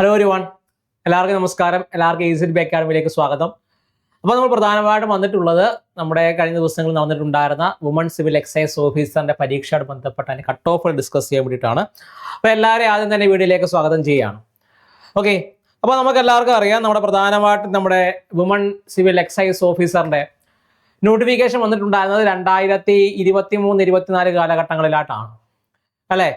Hello ഒരു one എല്ലാവർക്കും നമസ്കാരം. എല്ലാവർക്കും ഈസിഡ് ബി അക്കാഡമിയിലേക്ക് സ്വാഗതം. അപ്പോൾ നമ്മൾ പ്രധാനമായിട്ടും വന്നിട്ടുള്ളത് നമ്മുടെ കഴിഞ്ഞ ദിവസങ്ങളിൽ നടന്നിട്ടുണ്ടായിരുന്ന വുമൺ സിവിൽ എക്സൈസ് ഓഫീസറിന്റെ പരീക്ഷയോട് ബന്ധപ്പെട്ട അതിന് കട്ട് ഓഫ് ഡിസ്കസ് ചെയ്യാൻ വേണ്ടിയിട്ടാണ്. അപ്പോൾ എല്ലാവരെയും ആദ്യം തന്നെ വീഡിയോയിലേക്ക് സ്വാഗതം ചെയ്യുകയാണ്. ഓക്കെ അപ്പോൾ നമുക്ക് എല്ലാവർക്കും അറിയാം നമ്മുടെ പ്രധാനമായിട്ടും നമ്മുടെ വുമൺ സിവിൽ എക്സൈസ് ഓഫീസറിന്റെ നോട്ടിഫിക്കേഷൻ വന്നിട്ടുണ്ടായിരുന്നത് രണ്ടായിരത്തി ഇരുപത്തി മൂന്ന് ഇരുപത്തിനാല് കാലഘട്ടങ്ങളിലായിട്ടാണ്. അല്ലേ?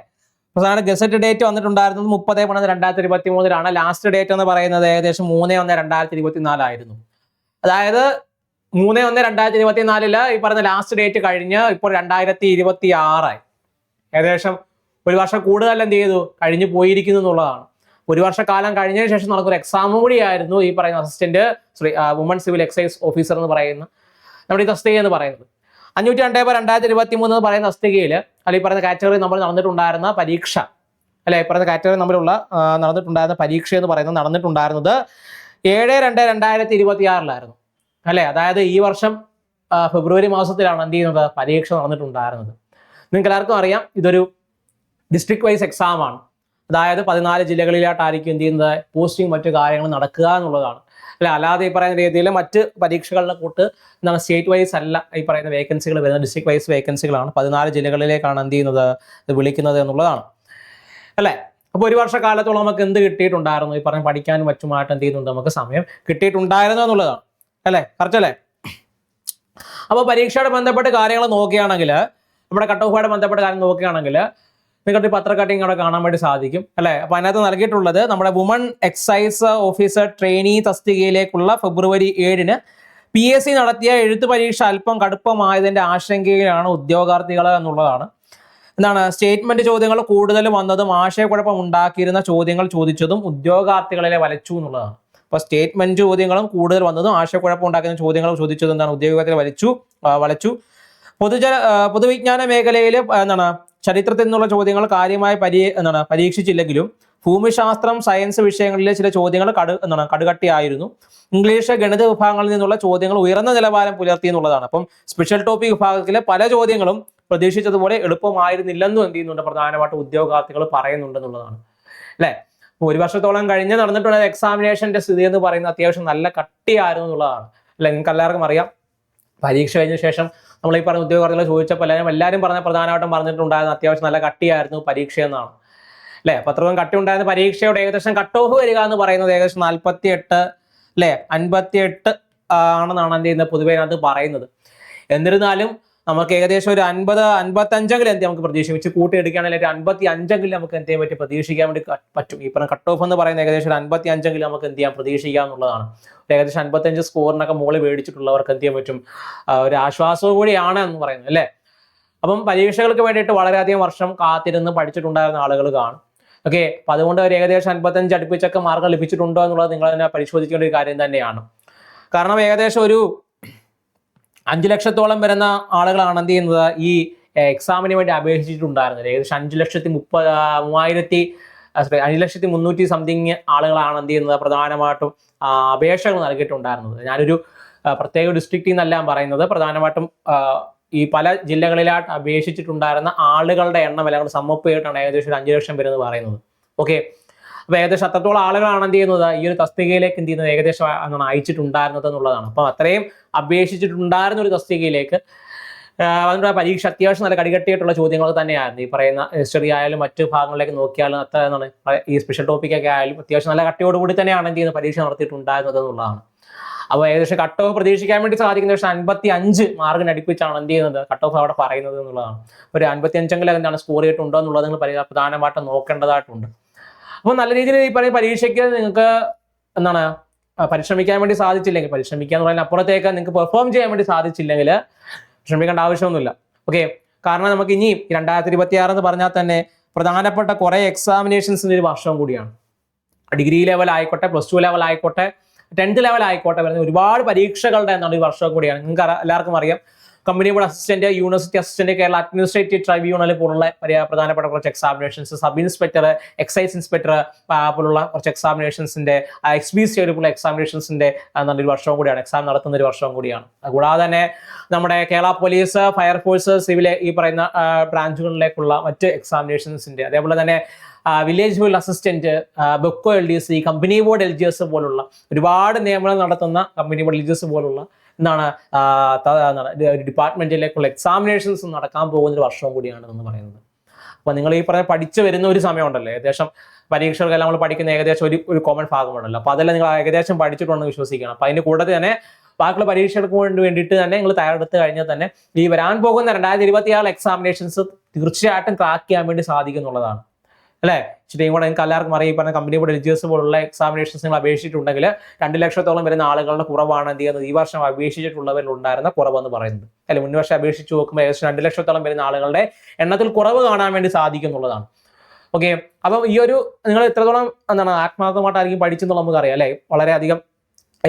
പ്രധാന ഗസറ്റ് ഡേറ്റ് വന്നിട്ടുണ്ടായിരുന്നത് മുപ്പത് പതിനൊന്ന് രണ്ടായിരത്തി ഇരുപത്തി മൂന്നിലാണ് ലാസ്റ്റ് ഡേറ്റ് എന്ന് പറയുന്നത് ഏകദേശം മൂന്ന് ഒന്ന് രണ്ടായിരത്തി ഇരുപത്തി നാലായിരുന്നു അതായത് മൂന്ന് ഒന്ന് രണ്ടായിരത്തി ഇരുപത്തി നാലിൽ ഈ പറഞ്ഞ ലാസ്റ്റ് ഡേറ്റ് കഴിഞ്ഞ് ഇപ്പോൾ രണ്ടായിരത്തി ഇരുപത്തി ആറായി ഏകദേശം ഒരു വർഷം കൂടുതൽ എന്ത് ചെയ്തു? കഴിഞ്ഞു പോയിരിക്കുന്നു എന്നുള്ളതാണ്. ഒരു വർഷക്കാലം കഴിഞ്ഞതിന് ശേഷം നടക്കുന്ന എക്സാമും കൂടിയായിരുന്നു ഈ പറയുന്ന assistant sorry woman civil excise officer എന്ന് പറയുന്ന നമ്മുടെ ഈ തസ്തിക എന്ന് പറയുന്നത്. അഞ്ഞൂറ്റി രണ്ടേ രണ്ടായിരത്തി ഇരുപത്തി മൂന്ന് എന്ന് പറയുന്ന അല്ലെ ഈ പറയുന്ന കാറ്റഗറി നമ്മൾ നടന്നിട്ടുണ്ടായിരുന്ന പരീക്ഷ അല്ലെ പറയുന്ന കാറ്റഗറി നമ്മളുള്ള നടന്നിട്ടുണ്ടായിരുന്ന പരീക്ഷ എന്ന് പറയുന്നത് നടന്നിട്ടുണ്ടായിരുന്നത് ഏഴ് രണ്ട് രണ്ടായിരത്തി ഇരുപത്തി ആറിലായിരുന്നു അല്ലെ? അതായത് ഈ വർഷം ഫെബ്രുവരി മാസത്തിലാണ് എന്ത് ചെയ്യുന്നത്? പരീക്ഷ നടന്നിട്ടുണ്ടായിരുന്നത്. നിങ്ങൾക്ക് എല്ലാവർക്കും അറിയാം ഇതൊരു ഡിസ്ട്രിക്ട് വൈസ് എക്സാം ആണ്. അതായത് പതിനാല് ജില്ലകളിലായിട്ടായിരിക്കും എന്ത് ചെയ്യുന്നത്? പോസ്റ്റിംഗ് മറ്റു കാര്യങ്ങൾ നടക്കുക എന്നുള്ളതാണ്. അല്ല അല്ലാതെ ഈ പറയുന്ന രീതിയിൽ മറ്റ് പരീക്ഷകളുടെ കൂട്ട് എന്താണ് സ്റ്റേറ്റ് വൈസ് അല്ല ഈ പറയുന്ന വേക്കൻസികൾ വരുന്നത് ഡിസ്ട്രിക്ട് വൈസ് വേക്കൻസികളാണ് പതിനാല് ജില്ലകളിലേക്കാണ് എന്ത് ചെയ്യുന്നത് ഇത് വിളിക്കുന്നത് എന്നുള്ളതാണ്. അല്ലേ? അപ്പോൾ ഒരു വർഷക്കാലത്തോളം നമുക്ക് എന്ത് കിട്ടിയിട്ടുണ്ടായിരുന്നു? ഈ പറഞ്ഞ പഠിക്കാനും മറ്റുമായിട്ട് എന്ത് ചെയ്യുന്നുണ്ട് നമുക്ക് സമയം കിട്ടിയിട്ടുണ്ടായിരുന്നു എന്നുള്ളതാണ്. അല്ലേ? കറക്റ്റ് അല്ലേ? അപ്പോൾ പരീക്ഷയോട് ബന്ധപ്പെട്ട് കാര്യങ്ങൾ നോക്കുകയാണെങ്കിൽ നമ്മുടെ കട്ട് ഓഫുമായിട്ട് ബന്ധപ്പെട്ട കാര്യം നോക്കുകയാണെങ്കിൽ നിങ്ങൾക്ക് പത്ര കട്ടിങ് അവിടെ കാണാൻ വേണ്ടി സാധിക്കും അല്ലെ? അപ്പൊ അതിനകത്ത് നൽകിയിട്ടുള്ളത് നമ്മുടെ വുമൺ എക്സൈസ് ഓഫീസർ ട്രെയിനി തസ്തികയിലേക്കുള്ള ഫെബ്രുവരി ഏഴിന് പി എസ് സി നടത്തിയ എഴുത്ത് പരീക്ഷ അല്പം കടുപ്പമായതിന്റെ ആശങ്കയിലാണ് ഉദ്യോഗാർത്ഥികൾ എന്നുള്ളതാണ്. എന്താണ് സ്റ്റേറ്റ്മെന്റ് ചോദ്യങ്ങൾ കൂടുതൽ വന്നതും ആശയക്കുഴപ്പം ഉണ്ടാക്കിയിരുന്ന ചോദ്യങ്ങൾ ചോദിച്ചതും ഉദ്യോഗാർത്ഥികളെ വലച്ചു എന്നുള്ളതാണ്. അപ്പൊ സ്റ്റേറ്റ്മെന്റ് ചോദ്യങ്ങളും കൂടുതൽ വന്നതും ആശയക്കുഴപ്പം ഉണ്ടാക്കുന്ന ചോദ്യങ്ങൾ ചോദിച്ചതും എന്താണ് ഉദ്യോഗാർത്ഥികളെ വലിച്ചു വലച്ചു. പൊതുജന പൊതുവിജ്ഞാന മേഖലയിൽ എന്താണ് ചരിത്രത്തിൽ നിന്നുള്ള ചോദ്യങ്ങൾ കാര്യമായി പരി എന്താണ് പരീക്ഷിച്ചില്ലെങ്കിലും ഭൂമിശാസ്ത്രം സയൻസ് വിഷയങ്ങളിലെ ചില ചോദ്യങ്ങൾ കടു എന്താണ് കടുകട്ടിയായിരുന്നു. ഇംഗ്ലീഷ് ഗണിത വിഭാഗങ്ങളിൽ നിന്നുള്ള ചോദ്യങ്ങൾ ഉയർന്ന നിലവാരം പുലർത്തി എന്നുള്ളതാണ്. അപ്പം സ്പെഷ്യൽ ടോപ്പിക് വിഭാഗത്തിലെ പല ചോദ്യങ്ങളും പ്രതീക്ഷിച്ചതുപോലെ എളുപ്പമായിരുന്നില്ലെന്നും എന്ത് ചെയ്യുന്നുണ്ട് പ്രധാനമായിട്ട് ഉദ്യോഗാർത്ഥികൾ പറയുന്നുണ്ടെന്നുള്ളതാണ് അല്ലേ? ഒരു വർഷത്തോളം കഴിഞ്ഞ് നടന്നിട്ടുള്ള എക്സാമിനേഷന്റെ സ്ഥിതി എന്ന് പറയുന്നത് അത്യാവശ്യം നല്ല കട്ടിയായിരുന്നു എന്നുള്ളതാണ്. അല്ലെ? നിങ്ങൾക്ക് എല്ലാവർക്കും അറിയാം. പരീക്ഷ കഴിഞ്ഞ ശേഷം നമ്മൾ ഈ പറഞ്ഞ ഉദ്യോഗാർത്ഥികളെ ചോദിച്ചപ്പോൾ എല്ലാവരും എല്ലാവരും പറഞ്ഞ പ്രധാനമായിട്ടും പറഞ്ഞിട്ടുണ്ടായിരുന്ന അത്യാവശ്യം നല്ല കട്ടിയായിരുന്നു പരീക്ഷയെന്നാണ് എന്നാണ്. പത്രവും കട്ടി ഉണ്ടായിരുന്ന പരീക്ഷയുടെ ഏകദേശം കട്ട് ഓഫ് വരിക എന്ന് പറയുന്നത് ഏകദേശം നാൽപ്പത്തി എട്ട് അല്ലേ? അൻപത്തി എട്ട് ആണെന്നാണ് എന്ത് ചെയ്യുന്നത് പൊതുവേ അത് പറയുന്നത്. എന്നിരുന്നാലും നമുക്ക് ഏകദേശം ഒരു അൻപത് അൻപത്തഞ്ചെങ്കിലും എന്ത് നമുക്ക് പ്രതീക്ഷിച്ച് കൂട്ടിയെടുക്കുകയാണെങ്കിൽ ഒരു അൻപത്തി അഞ്ചെങ്കിലും നമുക്ക് എന്ത് ചെയ്യാൻ പറ്റും? പ്രതീക്ഷിക്കാൻ വേണ്ടി പറ്റും. ഈ പറഞ്ഞ കട്ട് ഓഫ് എന്ന് പറയുന്ന ഏകദേശം ഒരു അൻപത്തി അഞ്ചെങ്കിലും നമുക്ക് എന്ത് ചെയ്യാം? പ്രതീക്ഷിക്കാം എന്നുള്ളതാണ്. ഏകദേശം അൻപത്തഞ്ച് സ്കോറിനൊക്കെ മുകളിൽ മേടിച്ചിട്ടുള്ളവർക്ക് എന്ത് ചെയ്യാൻ പറ്റും? ഒരു ആശ്വാസവും കൂടിയാണ് എന്ന് പറയുന്നത് അല്ലേ? അപ്പം പരീക്ഷകൾക്ക് വേണ്ടിയിട്ട് വളരെയധികം വർഷം കാത്തിരുന്ന് പഠിച്ചിട്ടുണ്ടായിരുന്ന ആളുകൾ കാണും. ഓക്കെ അപ്പൊ അതുകൊണ്ട് ഒരു ഏകദേശം അൻപത്തഞ്ച് അടുപ്പിച്ചൊക്കെ മാർഗം ലഭിച്ചിട്ടുണ്ടോ എന്നുള്ളത് നിങ്ങൾ തന്നെ പരിശോധിക്കേണ്ട ഒരു കാര്യം തന്നെയാണ്. കാരണം ഏകദേശം ഒരു അഞ്ച് ലക്ഷത്തോളം വരുന്ന ആളുകളാണ് എന്ത് ചെയ്യുന്നത്? ഈ എക്സാമിന് വേണ്ടി അപേക്ഷിച്ചിട്ടുണ്ടായിരുന്നത്. ഏകദേശം അഞ്ച് ലക്ഷത്തി മുപ്പത് മൂവായിരത്തി അഞ്ച് ലക്ഷത്തി മുന്നൂറ്റി സംതിങ് ആളുകളാണ് എന്ത് ചെയ്യുന്നത്? പ്രധാനമായിട്ടും അപേക്ഷകൾ നൽകിയിട്ടുണ്ടായിരുന്നത്. ഞാനൊരു പ്രത്യേക ഡിസ്ട്രിക്റ്റിൽ നിന്നെല്ലാം പറയുന്നത്. പ്രധാനമായിട്ടും ഈ പല ജില്ലകളിലായിട്ട് അപേക്ഷിച്ചിട്ടുണ്ടായിരുന്ന ആളുകളുടെ എണ്ണം എല്ലാം സമപ്പ് ചെയ്തിട്ടാണ് ഏകദേശം ഒരു അഞ്ച് ലക്ഷം പേരെന്ന് പറയുന്നത്. ഓക്കെ അപ്പൊ ഏകദേശം അത്രത്തോളം ആളുകളാണ് എന്ത് ചെയ്യുന്നത്? ഈ ഒരു തസ്തികയിലേക്ക് എന്ത് ചെയ്യുന്നത്? ഏകദേശം എന്താണ് അയച്ചിട്ടുണ്ടായിരുന്നത് എന്നുള്ളതാണ്. അപ്പൊ അത്രയും അപേക്ഷിച്ചിട്ടുണ്ടായിരുന്ന ഒരു തസ്തികയിലേക്ക് അതിനുള്ള പരീക്ഷ അത്യാവശ്യം നല്ല കടികട്ടിയായിട്ടുള്ള ചോദ്യങ്ങൾ തന്നെയായിരുന്നു. ഈ പറയുന്ന ഹിസ്റ്ററി ആയാലും മറ്റു ഭാഗങ്ങളിലേക്ക് നോക്കിയാലും അത്ര എന്താണ് ഈ സ്പെഷ്യൽ ടോപ്പിക്കൊക്കെ ആയാലും അത്യാവശ്യം നല്ല കട്ടിയോടുകൂടി തന്നെയാണ് എന്ത് ചെയ്യുന്നത്? പരീക്ഷ നടത്തിയിട്ടുണ്ടായിരുന്നത് എന്നുള്ളതാണ്. അപ്പോൾ ഏകദേശം കട്ട് ഓഫ് പ്രതീക്ഷിക്കാൻ വേണ്ടി സാധിക്കുന്ന പക്ഷേ അൻപത്തി അഞ്ച് മാർക്കിന് അടുപ്പിച്ചാണ് എന്ത് ചെയ്യുന്നത്? കട്ട് ഓഫ് അവിടെ പറയുന്നത് എന്നുള്ളതാണ്. ഒരു അൻപത്തി അഞ്ചെങ്കിലും എന്താണ് സ്കോർ ചെയ്തിട്ടുണ്ടോ എന്നുള്ളത് നിങ്ങൾ പരി- പ്രധാനമായിട്ടും നോക്കേണ്ടതായിട്ടുണ്ട്. അപ്പോൾ നല്ല രീതിയിൽ ഈ പറയുന്ന പരീക്ഷയ്ക്ക് നിങ്ങൾക്ക് എന്താണ് പരിശ്രമിക്കാൻ വേണ്ടി സാധിച്ചില്ലെങ്കിൽ പരിശ്രമിക്കുക എന്ന് പറയുന്ന അപ്പുറത്തേക്ക് നിങ്ങൾക്ക് പെർഫോം ചെയ്യാൻ വേണ്ടി സാധിച്ചില്ലെങ്കിൽ ശ്രമിക്കേണ്ട ആവശ്യമൊന്നുമില്ല. ഓക്കെ കാരണം നമുക്ക് ഇനി രണ്ടായിരത്തി ഇരുപത്തി ആറ് എന്ന് പറഞ്ഞാൽ തന്നെ പ്രധാനപ്പെട്ട കുറെ എക്സാമിനേഷൻസിന്റെ ഒരു വർഷം കൂടിയാണ്. ഡിഗ്രി ലെവൽ ആയിക്കോട്ടെ പ്ലസ് ടു ലെവൽ ആയിക്കോട്ടെ ടെൻത്ത് ലെവൽ ആയിക്കോട്ടെ വരുന്ന ഒരുപാട് പരീക്ഷകളുടെ എന്താണ് ഈ വർഷം കൂടിയാണ്. നിങ്ങൾക്ക് എല്ലാവർക്കും അറിയാം. Company board assistant university assistant Kerala administrative tribunal പോലുള്ള പരി- പ്രധാനപ്പെട്ട കുറച്ച് examinations sub inspector excise inspector പോലുള്ള കുറച്ച് എക്സാമിനേഷൻസിന്റെ എക്സ് ബി സി പോലുള്ള എക്സാമിനേഷൻസിന്റെ നല്ലൊരു വർഷവും കൂടിയാണ്. എക്സാം നടത്തുന്ന ഒരു വർഷവും കൂടിയാണ്. കൂടാതെ തന്നെ നമ്മുടെ കേരള പോലീസ് ഫയർഫോഴ്സ് സിവിൽ ഈ പറയുന്ന ബ്രാഞ്ചുകളിലേക്കുള്ള മറ്റ് എക്സാമിനേഷൻസിന്റെ അതേപോലെ തന്നെ village field assistant Bevco L D C company board L G S പോലുള്ള ഒരുപാട് നിയമനം നടത്തുന്ന company board L G S പോലുള്ള എന്താണ് ഡിപ്പാർട്ട്മെന്റിലേക്കുള്ള എക്സാമിനേഷൻസ് നടക്കാൻ പോകുന്ന ഒരു വർഷവും കൂടിയാണ് എന്ന് പറയുന്നത്. അപ്പൊ നിങ്ങൾ ഈ പറഞ്ഞ പഠിച്ചു വരുന്ന ഒരു സമയമുണ്ടല്ലോ. ഏകദേശം പരീക്ഷകൾക്കെല്ലാം നമ്മൾ പഠിക്കുന്ന ഏകദേശം ഒരു ഒരു കോമൺ ഭാഗമുണ്ടല്ലോ അപ്പൊ അതെല്ലാം നിങ്ങൾ ഏകദേശം പഠിച്ചിട്ടുണ്ടെന്ന് വിശ്വസിക്കണം. അപ്പൊ അതിന്റെ കൂടെ തന്നെ ബാക്കിയുള്ള പരീക്ഷകൾക്ക് വേണ്ടി വേണ്ടിയിട്ട് തന്നെ നിങ്ങൾ തയ്യാറെടുത്ത് കഴിഞ്ഞാൽ തന്നെ ഈ വരാൻ പോകുന്ന രണ്ടായിരത്തി ഇരുപത്തിയാറ് എക്സാമിനേഷൻസ് തീർച്ചയായിട്ടും ക്രാക്ക് ചെയ്യാൻ വേണ്ടി സാധിക്കും എന്നുള്ളതാണ്. അല്ലേ? ഇച്ചിരി കൂടെ നിങ്ങൾക്ക് എല്ലാവർക്കും അറിയാം. പറഞ്ഞ കമ്പനി ബോർഡ് എൽജിഎസ് പോലുള്ള എക്സാമിനേഷൻസ് നിങ്ങൾ അപേക്ഷിച്ചിട്ടുണ്ടെങ്കിൽ രണ്ട് ലക്ഷത്തോളം വരുന്ന ആളുകളുടെ കുറവാണ് എന്ത് ചെയ്യുന്നത്? ഈ വർഷം അപേക്ഷിച്ചിട്ടുള്ളവരിൽ ഉണ്ടായിരുന്ന കുറവെന്ന് പറയുന്നത്. അല്ലെ? മുൻവർഷം അപേക്ഷിച്ച് നോക്കുമ്പോൾ ഏകദേശം രണ്ട് ലക്ഷത്തോളം വരുന്ന ആളുകളുടെ എണ്ണത്തിൽ കുറവ് കാണാൻ വേണ്ടി സാധിക്കും എന്നുള്ളതാണ് ഓക്കെ അപ്പം ഈ ഒരു നിങ്ങൾ എത്രത്തോളം എന്താണ് ആത്മാർത്ഥമായിട്ടായിരിക്കും പഠിച്ചെന്നുള്ള നമുക്കറിയാം അല്ലേ? വളരെയധികം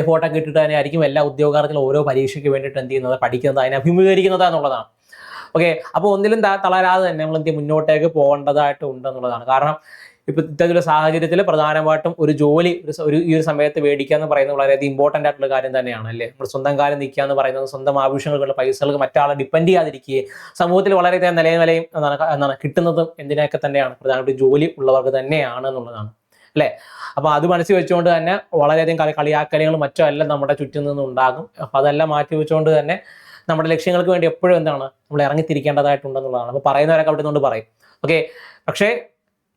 എഫോർട്ടൊക്കെ ഇട്ടിട്ട് തന്നെ ആയിരിക്കും എല്ലാ ഉദ്യോഗാർത്ഥികളും ഓരോ പരീക്ഷയ്ക്ക് വേണ്ടിയിട്ട് എന്ത് ചെയ്യുന്നത്? പഠിക്കുന്നത് അതിനെ അഭിമുഖീകരിക്കുന്നത് എന്നുള്ളതാണ്. ഓക്കെ അപ്പോൾ ഒന്നിലും തളരാതെ തന്നെ നമ്മൾ എന്ത് മുന്നോട്ടേക്ക് പോകേണ്ടതായിട്ട് ഉണ്ട് എന്നുള്ളതാണ് കാരണം ഇപ്പൊ ഇത്തരത്തിലുള്ള സാഹചര്യത്തിൽ പ്രധാനമായിട്ടും ഒരു ജോലി ഒരു ഈ ഒരു സമയത്ത് മേടിക്കുക എന്ന് പറയുന്നത് വളരെയധികം ഇമ്പോർട്ടന്റ് ആയിട്ടുള്ള കാര്യം തന്നെയാണ് അല്ലേ? നമ്മൾ സ്വന്തം കാര്യം നിൽക്കുക എന്ന് പറയുന്നത് സ്വന്തം ആവശ്യങ്ങൾക്കുള്ള പൈസകൾക്ക് മറ്റാളെ ഡിപ്പെൻഡ് ചെയ്യാതിരിക്കുകയും സമൂഹത്തിൽ വളരെയധികം നിലയും നിലയും എന്താണ് എന്താണ് കിട്ടുന്നതും എന്തിനൊക്കെ തന്നെയാണ്. പ്രധാനമായിട്ട് ജോലി ഉള്ളവർക്ക് തന്നെയാണ് എന്നുള്ളതാണ് അല്ലേ? അപ്പൊ അത് മനസ്സിൽ വെച്ചുകൊണ്ട് തന്നെ വളരെയധികം കളി മറ്റോ എല്ലാം നമ്മുടെ ചുറ്റും നിന്നും ഉണ്ടാകും അപ്പൊ അതെല്ലാം മാറ്റി വെച്ചുകൊണ്ട് തന്നെ നമ്മുടെ ലക്ഷ്യങ്ങൾക്ക് വേണ്ടി എപ്പോഴും എന്താണ് നമ്മൾ ഇറങ്ങിത്തിരിക്കേണ്ടതായിട്ടുണ്ടെന്നുള്ളതാണ്. അപ്പോൾ പറയുന്നവരൊക്കെ അവിടെ നിന്നുകൊണ്ട് പറയും. ഓക്കെ പക്ഷേ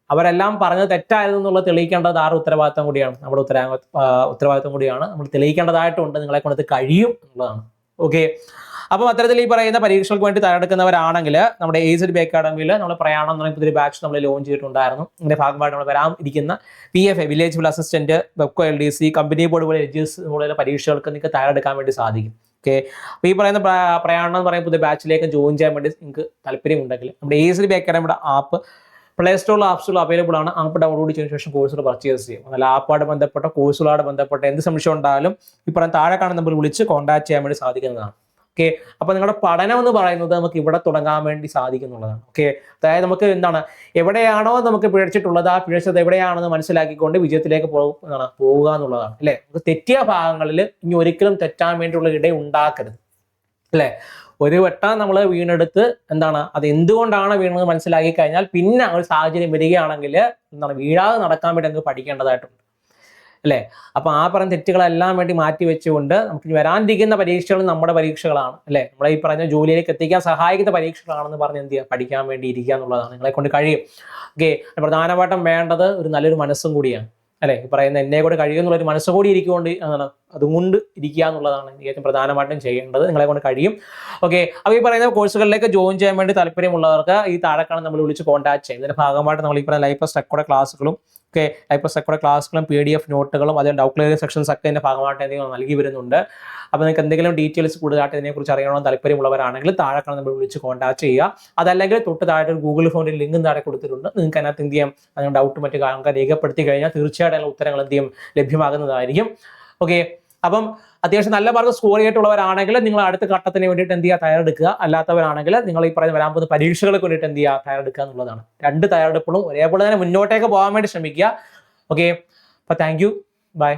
അവരെല്ലാം പറഞ്ഞത് തെറ്റായിരുന്നു തെളിയിക്കേണ്ടത് ആറ് ഉത്തരവാദിത്തം കൂടിയാണ്. നമ്മുടെ ഉത്തര ഉത്തരവാദിത്തം കൂടിയാണ്. നമ്മൾ തെളിയിക്കേണ്ടതായിട്ടുണ്ട്. നിങ്ങളെ കൊണ്ട് കഴിയും എന്നുള്ളതാണ്. ഓക്കെ അപ്പം അത്തരത്തിൽ ഈ പറയുന്ന പരീക്ഷകൾക്ക് വേണ്ടി തയ്യാറെടുക്കുന്നവരാണെങ്കിൽ നമ്മുടെ എയ്സഡ് ബി അക്കാഡമിയിൽ നമ്മൾ പ്രയാണം എന്ന് പറയുന്ന ഒരു ബാച്ച് നമ്മൾ ലോഞ്ച് ചെയ്തിട്ടുണ്ടായിരുന്നു. ഇതിന്റെ ഭാഗമായിട്ട് നമ്മൾ വരാൻ ഇരിക്കുന്ന P F A village field assistant Bevco L D C company board പോലെ എൽ പോലുള്ള പരീക്ഷകൾക്ക് നിങ്ങൾക്ക് തയ്യാറെടുക്കാൻ വേണ്ടി സാധിക്കും. ഓക്കെ. അപ്പോൾ ഈ പറയുന്ന പ്ര- പ്രയാണം എന്ന് പറയുന്ന പുതിയ ബാച്ചിലേക്ക് ജോയിൻ ചെയ്യാൻ വേണ്ടി നിങ്ങൾക്ക് താല്പര്യമുണ്ടെങ്കിൽ നമ്മുടെ എയ്സഡ് ബി അക്കാഡമിയുടെ ആപ്പ് പ്ലേ സ്റ്റോറിൽ ആപ്സുകൾ അവൈലബിൾ ആണ്. ആപ്പ് ഡൗൺലോഡ് ചെയ്തതിനു ശേഷം കോഴ്സുകൾ പർച്ചേസ് ചെയ്യും. അതായത് ആപ്പായിട്ട് ബന്ധപ്പെട്ട കോഴ്സുകളോട് ബന്ധപ്പെട്ട എന്ത് സംശയം ഉണ്ടായാലും ഈ താഴെ കാണുന്ന നമ്പർ വിളിച്ച് കോൺടാക്ട് ചെയ്യാൻ വേണ്ടി സാധിക്കുന്നതാണ്. ഓക്കെ അപ്പൊ നിങ്ങളുടെ പഠനം എന്ന് പറയുന്നത് നമുക്ക് ഇവിടെ തുടങ്ങാൻ വേണ്ടി സാധിക്കുന്നുള്ളതാണ്. ഓക്കെ അതായത് നമുക്ക് എന്താണ്? എവിടെയാണോ നമുക്ക് പിഴച്ചിട്ടുള്ളത് ആ പിഴച്ചത് എവിടെയാണെന്ന് മനസ്സിലാക്കിക്കൊണ്ട് വിജയത്തിലേക്ക് എന്താണ്? പോവുക എന്നുള്ളതാണ്. അല്ലെ? നമുക്ക് തെറ്റിയ ഭാഗങ്ങളിൽ ഇനി ഒരിക്കലും തെറ്റാൻ വേണ്ടിയുള്ള ഇട ഉണ്ടാക്കരുത്. അല്ലെ? ഒരു വട്ടം നമ്മൾ വീണെടുത്ത് എന്താണ്? അത് എന്തുകൊണ്ടാണ് വീണെന്ന് മനസ്സിലാക്കി കഴിഞ്ഞാൽ പിന്നെ ഒരു സാഹചര്യം വരികയാണെങ്കിൽ എന്താണ്? വീഴാതെ നടക്കാൻ വേണ്ടി നമുക്ക് പഠിക്കേണ്ടതായിട്ടുണ്ട്. അല്ലേ? അപ്പോൾ ആ പറഞ്ഞ തെറ്റുകളെല്ലാം വേണ്ടി മാറ്റി വെച്ചുകൊണ്ട് നമുക്ക് വരാനിരിക്കുന്ന പരീക്ഷകൾ നമ്മുടെ പരീക്ഷകളാണ് അല്ലേ? നമ്മളെ ഈ പറഞ്ഞ ജോലിയിലേക്ക് എത്തിക്കാൻ സഹായിക്കുന്ന പരീക്ഷകളാണെന്ന് പറഞ്ഞ് എന്ത് ചെയ്യുക പഠിക്കാൻ വേണ്ടി ഇരിക്കുക എന്നുള്ളതാണ് നിങ്ങളെ കൊണ്ട് കഴിയും. ഓക്കെ പ്രധാനമായിട്ടും വേണ്ടത് ഒരു നല്ലൊരു മനസ്സും കൂടിയാണ് അല്ലെ? ഈ പറയുന്ന എന്നെ കൂടെ കഴിയും ഒരു മനസ്സും കൂടി ഇരിക്കുകൊണ്ട് എന്താണ് അതുകൊണ്ട് ഇരിക്കുക എന്നുള്ളതാണ് ഏറ്റവും പ്രധാനമായിട്ടും ചെയ്യേണ്ടത് നിങ്ങളെ കൊണ്ട് കഴിയും. ഓക്കെ അപ്പോൾ ഈ പറയുന്ന കോഴ്സുകളിലേക്ക് ജോയിൻ ചെയ്യാൻ വേണ്ടി താല്പര്യമുള്ളവർക്ക് ഈ താഴെക്കാണ് നമ്മൾ വിളിച്ച് കോൺടാക്ട് ചെയ്യും. ഇതിന്റെ ഭാഗമായിട്ട് നമ്മൾ ഈ പറയുന്ന ലൈഫ് സ്റ്റക്കോടെ ക്ലാസ്സുകളും ഒക്കെ ലൈഫ് സ്റ്റക്കോടെ ക്ലാസ്സുകളും പി ഡി എഫ് നോട്ടുകളും അതേ ഡൗട്ട് ക്ലിയറിംഗ് സെക്ഷൻസ് ഒക്കെ എന്റെ ഭാഗമായിട്ട് എന്തെങ്കിലും നൽകി വരുന്നുണ്ട്. അപ്പോൾ നിങ്ങൾക്ക് എന്തെങ്കിലും ഡീറ്റെയിൽസ് കൂടുതലായിട്ട് ഇതിനെക്കുറിച്ച് അറിയണമെന്ന് താല്പര്യമുള്ളവരാണെങ്കിൽ താഴെ കാണാൻ നമ്മൾ വിളിച്ച് കോൺടാക്ട് ചെയ്യുക. അതല്ലെങ്കിൽ തൊട്ട് താഴെ ഒരു ഗൂഗിൾ ഫോണിൽ ലിങ്കും താഴെ കൊടുത്തിട്ടുണ്ട്. നിങ്ങൾക്ക് അതിനകത്ത് എന്ത് ചെയ്യാം? അതിന് ഡൗട്ട് മറ്റു കാര്യങ്ങൾ രേഖപ്പെടുത്തി കഴിഞ്ഞാൽ തീർച്ചയായിട്ടും അതിനുള്ള ഉത്തരങ്ങൾ എന്ത് ചെയ്യും? ലഭ്യമാകുന്നതായിരിക്കും. ഓക്കെ അപ്പം അത്യാവശ്യം നല്ല മാർക്ക് സ്കോർ ചെയ്തിട്ടുള്ളവരാണെങ്കിൽ നിങ്ങൾ അടുത്ത ഘട്ടത്തിന് വേണ്ടിയിട്ട് എന്ത് ചെയ്യുക? തയ്യാറെടുക്കുക. അല്ലാത്തവരാണെങ്കിൽ നിങ്ങൾ ഈ പറയുന്ന വരാൻ പോകുന്ന പരീക്ഷകൾക്ക് വേണ്ടിയിട്ട് എന്ത് ചെയ്യുക? തയ്യാറെടുക്കുക എന്നുള്ളതാണ്. രണ്ട് തയ്യാറെടുപ്പുകളും ഒരേപോലെ തന്നെ മുന്നോട്ടേക്ക് പോകാൻ വേണ്ടി ശ്രമിക്കുക. ഓക്കെ അപ്പോൾ താങ്ക് യു ബൈ